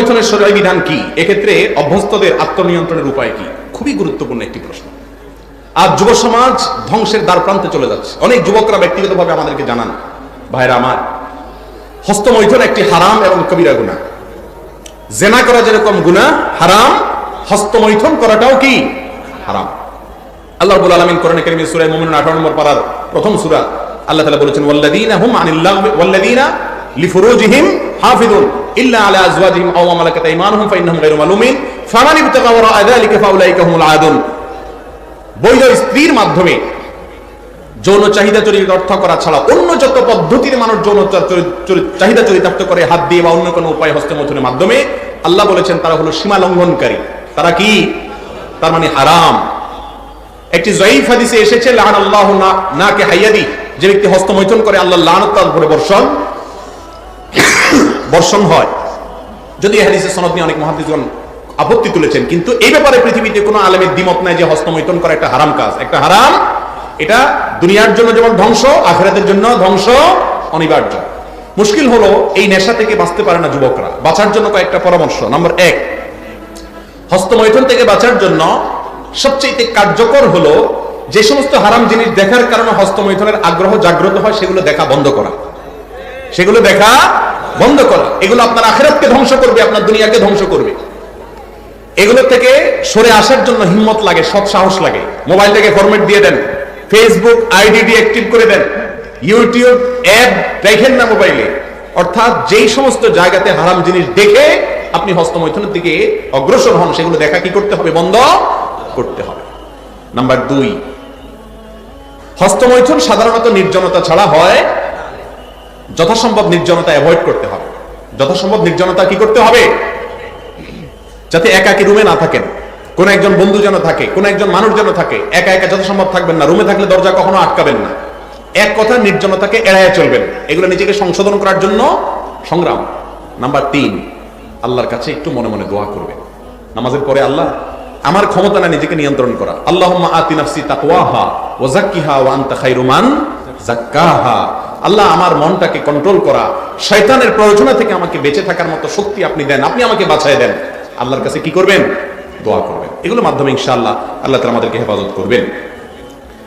হস্তমৈথনের শরীর বিধান কি? এক্ষেত্রে অভ্যস্তদের আত্মনিয়ন্ত্রণের উপায় কি? খুবই গুরুত্বপূর্ণ একটি প্রশ্ন। আজ যুব সমাজ ধ্বংসের দ্বার প্রান্তে চলে যাচ্ছে। অনেক যুবকরা ব্যক্তিগতভাবে আমাদেরকে জানান ভাইরা আমার, হস্তমৈথন একটি হারাম এবং কবিরা গুণা জেনা করা যেরকম গুণা হারাম, হস্তমৈথন করাটাও কি? হারাম। আল্লাহ রাব্বুল আলামিন কোরআনে কারীমে সূরা মুমিনুন 18 নম্বর পারার প্রথম সূরা আল্লাহ তাআলা বলেছেন, ওয়াল্লাযীনা হুম আনিল লাগবি ওয়াল্লাযীনা লিফুরুজিহিম হাফিজুন, ইল্লা আলা আও মা মালাকাত আইমানুহুম, ফাইন্নাহুম গায়রু মালুমিন। ফামান ইবতাগা ওয়ারা ফাউলাইকা হুমুল আদুন। বৈধ স্ত্রীর মাধ্যমে যৌন চাহিদা চরিতার্থ করা ছাড়া অন্য যত পদ্ধতির মানুষ যৌন চাহিদা চরিতার্থ করে হাত দিয়ে বা অন্য কোনো উপায় হস্তমৈথুনের মাধ্যমে, আল্লাহ বলেছেন তারা হলো সীমা লঙ্ঘনকারী। তারা কি? তার মানে হারাম। একটি জয়ীফ হাদিসে এসেছে লাহান আল্লাহ না নাকে হাইয়াদি যে ব্যক্তি হস্তমৈথুন করে আল্লাহ লানত তার উপরে বর্ষণ। বর্ষণ হয়। যদি হাদিসের সনদ নিয়ে অনেক মহাদিসগণ আপত্তি তুলেছেন, কিন্তু এই ব্যাপারে পৃথিবীতে কোনো আলেমের দ্বিমত নাই যে হস্তমৈথুন করা একটা হারাম কাজ। একটা হারাম, এটা দুনিয়ার জন্য যেমন ধ্বংস, আখেরাতের জন্য ধ্বংস, অনিবার্য। মুশকিল হলো এই নেশা থেকে বাঁচতে পারে না যুবকরা। বাঁচার জন্য কয়েকটা পরামর্শ। নম্বর এক, হস্তমৈথন থেকে বাঁচার জন্য সবচেয়ে কার্যকর হলো যে সমস্ত হারাম জিনিস দেখার কারণে হস্তমৈথনের আগ্রহ জাগ্রত হয়, সেগুলো দেখা বন্ধ করা। সেগুলো দেখা বন্ধ করা। এগুলো আপনার আখেরাতকে ধ্বংস করবে, আপনার দুনিয়াকে ধ্বংস করবে। এগুলো থেকে সরে আসার জন্য হিম্মত লাগে, সৎ সাহস লাগে। মোবাইলটাকে ফরম্যাট দিয়ে দেন। ফেসবুক আইডি অ্যাক্টিভ করে দেন। ইউটিউব অ্যাপ দেখেন না মোবাইলে। অর্থাৎ যেই সমস্ত জায়গাতে হারাম জিনিস দেখে আপনি হস্তমৈথুনের দিকে অগ্রসর হন, সেগুলো দেখা কি করতে হবে? বন্ধ করতে হবে। নাম্বার দুই, হস্তমৈথুন সাধারণত নির্জনতা ছাড়া হয়। যথাসম্ভব নির্জনতা অ্যাভয়েড করতে হবে। যথাসম্ভব নির্জনতা কি করতে হবে? যাতে একাকি রুমে না থাকেন। কোন একজন বন্ধু যেন থাকে, কোন একজন মানুষ যেন থাকে, একা একা যথাসম্ভব থাকবেন না। রুমে থাকলে দরজা কখনো আটকাবেন না। এক কথা নির্জনতাকে এড়াইয়া চলবেন। এগুলো নিজেকে সংশোধন করার জন্য সংগ্রাম। নাম্বার তিন, আল্লাহর কাছে একটু মনে মনে দোয়া করবেন। নামাজের পরে আল্লাহ, আমার ক্ষমতা না নিজেকে নিয়ন্ত্রণ করা। আল্লাহুম্মা আতি নাফসি তাকওয়াহা ওয়া যাক্কিহা ওয়া আনতা খায়রু মান যাক্কাহা। আল্লাহ আমার মনটাকে কন্ট্রোল করা। শয়তানের প্রয়োজনা থেকে আমাকে বেঁচে থাকার মতো শক্তি আপনি দেন, আপনি আমাকে বাঁচায় দেন। আল্লাহর কাছে কি করবেন? দোয়া করবেন। এগুলোর মাধ্যমে ইনশাআল্লাহ আল্লাহ তাআলা আমাদেরকে হেফাজত করবেন।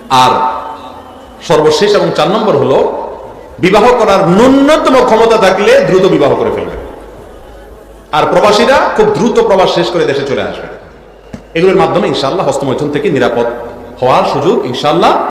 আর সর্বশেষ এবং চার নম্বর হলো, বিবাহ করার ন্যূনতম ক্ষমতা থাকলে দ্রুত বিবাহ করে ফেলবেন। আর প্রবাসীরা খুব দ্রুত প্রবাস শেষ করে দেশে চলে আসবে এগুলোর মাধ্যমে ইনশাআল্লাহ হস্তমৈথুন থেকে নিরাপদ হওয়ার সুযোগ ইনশাআল্লাহ